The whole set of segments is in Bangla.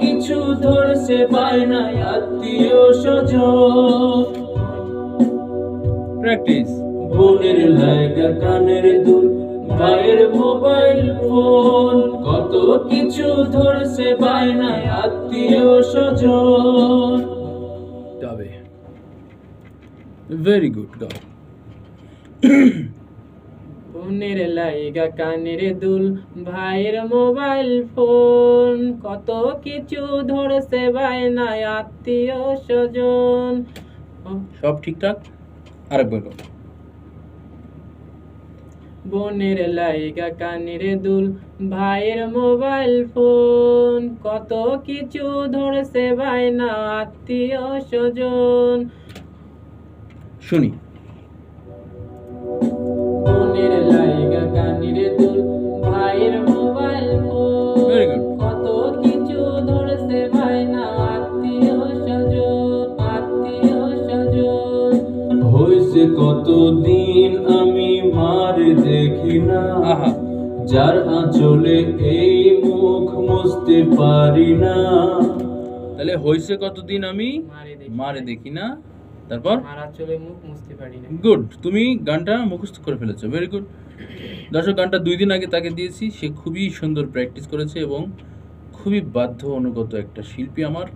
কিছু ধরছে বায়না আত্মীয় স্বজন। প্র্যাকটিস বোনের লাইগা কানের দুল, ভাইয়ের মোবাইল ফোন। কত কিছু ধরছে বায়না আত্মীয় স্বজন। যাবে ভেরি গুড গাও বোনের লাইগা কানের দুল ভাইয়ের মোবাইল ফোন। কত কিছু ধরছে বায়না আত্মীয় স্বজন। সব ঠিকঠাক? আরেকবার গাও বোনের লাইগা কানের দুল ভাইয়ের মোবাইল ফোন। কত কিছু ধরছে বায়না আত্মীয় স্বজন। শুনি যার আঁচলে এই মুখ মুছতে পারি না। তাহলে হয়েছে কতদিন আমি? মারে দেখি। না। তারপর? মারা চলে মুখ মুছতে পারি না। গুড। তুমি গানটা মুখস্থ করে ফেলেছো। ভেরি গুড দর্শক গানটা দুই দিন আগে তাকে দিয়েছি। সে খুবই সুন্দর প্র্যাকটিস করেছে এবং খুবই বাধ্য অনুগত একটা শিল্পী আমার।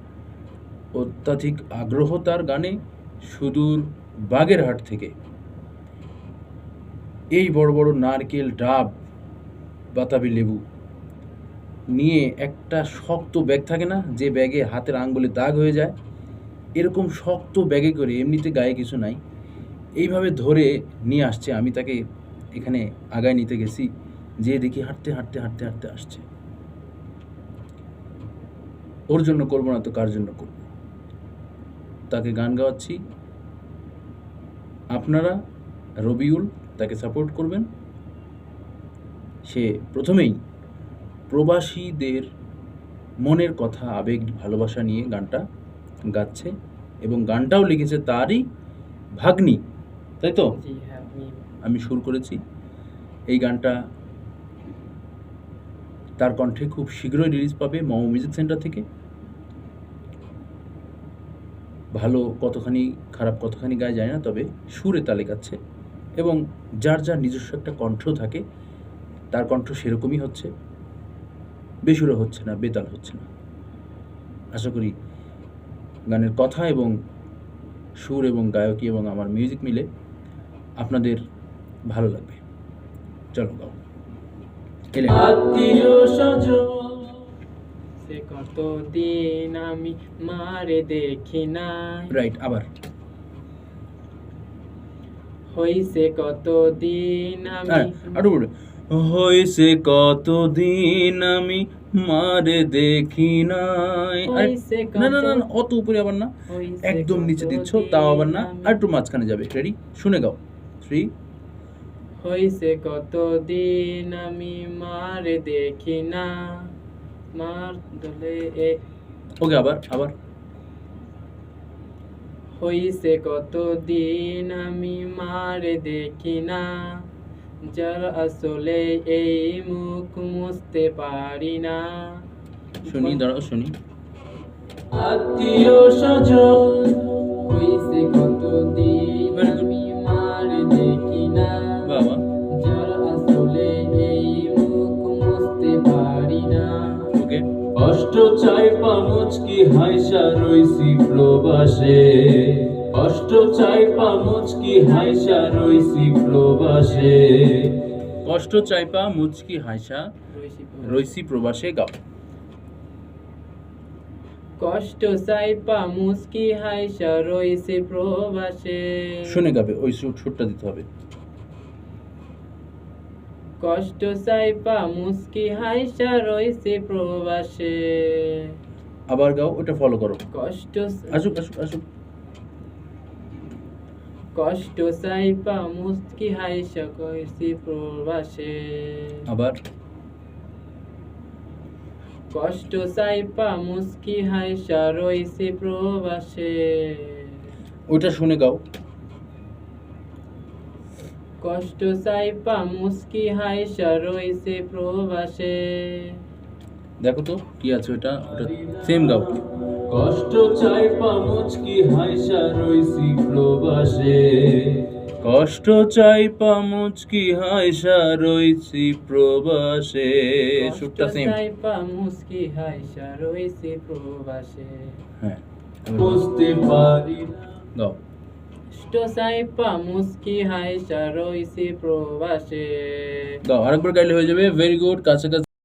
অত্যাধিক আগ্রহ তার গানে। সুদূর বাগেরহাট থেকে। এই বড় বড় নারকেল, ডাব, বাতাবি লেবু নিয়ে একটা শক্ত ব্যাগ থাকে না? যে ব্যাগে হাতের আঙ্গুলে দাগ হয়ে যায়। এরকম শক্ত ব্যাগে করে এমনিতে গায়ে কিছু নাই। এইভাবে ধরে নিয়ে আসছে। আমি তাকে এখানে আগায় নিতে গেছি। যে দেখি হাঁটতে হাঁটতে হাঁটতে হাঁটতে আসছে। ওর জন্য করব না তো কার জন্য করব? তাকে গান গাওয়াচ্ছি। আপনারা রবিউল তাকে সাপোর্ট করবেন। সে প্রথমেই প্রবাসীদের মনের কথা আবেগ ভালোবাসা নিয়ে গানটা গাচ্ছে এবং গানটাও লিখেছে তারই ভাগ্নি। তাই তো? হ্যাঁ আমি আমি সুর করেছি। এই গানটা তার কণ্ঠে খুব শীঘ্রই রিলিজ পাবে মমো মিউজিক সেন্টার থেকে। ভালো কতখানি খারাপ কতখানি গায়ে যায় না তবে সুরে তালে গাচ্ছে। এবং যার যার নিজস্ব একটা কণ্ঠ থাকে তার কণ্ঠ সেরকমই হচ্ছে। বেসুরো হচ্ছে না বেতাল হচ্ছে না। আশা করি গানের কথা এবং সুর এবং গায়কী এবং আমার মিউজিক মিলে আপনাদের ভালো লাগবে। চলো গাও। সে কতদিন আমি মারে দেখি না রাইট আবার। হইছে কতদিন হ্যাঁ আমি আরও বলে। কতদিন আমি মারে দেখি নাই? না না না অত উপরে আবার না। একদম নিচে দিচ্ছ তাও আবার না। আর একটু মাঝখানে যাবে। রেডি শুনে গাও। থ্রি হইছে কতদিন আমি মারে দেখি না। মার দলে এ ওকে আবার আবার। হইছে কতদিন আমি মারে দেখি না। যার আসলে এই মুখ মুছতে পারি না। শুনি দাঁড়াও শুনি। আত্মীয় স্বজন হইছে কতদিন কষ্ট চাই পামুচকি হাইসা রইছি প্রবাসে। কষ্ট চাই পামুচকি হাইসা রইছি প্রবাসে। কষ্ট চাইপা মুচকি রইছি রইসি প্রবাসে গাও। কষ্ট চাইপা মুস্কি হাইসা রইছে প্রবাসে। শুনে গাবে ওই সুর সুরটা দিতে হবে। কষ্ট চাইপা মুস্কি হাইসা রইছে প্রবাসে। আবার গাও ওটা ফলো করো। কষ্ট আসুক আসুক আসুক। কষ্ট চাইপা মুস্কি হাইসা কইছি প্রবাসে। আবার? কষ্ট চাইপা মুস্কি হাইসা রইছে প্রবাসে। ওটা শুনে গাও। কষ্ট চাইপা মুস্কি হাইসা রইছে প্রবাসে। দেখো তো কি আছে ওটা ওটা সেম গাও কষ্ট চাই পা মুচকি হাইসা রইছি প্রবাসে। কষ্ট চাই পা মুচকি হাইসা রইছি প্রবাসে। সুরটা সেম সাইপা মুস্কি হাইসা রইছে প্রবাসে। হ্যাঁ। বুঝতে পারি। গাও সাইপা মুস্কি হাইসা রইছে প্রবাসে। গাও আরেকবার গাইলে হয়ে যাবে ভেরি গুড কাছাকাছি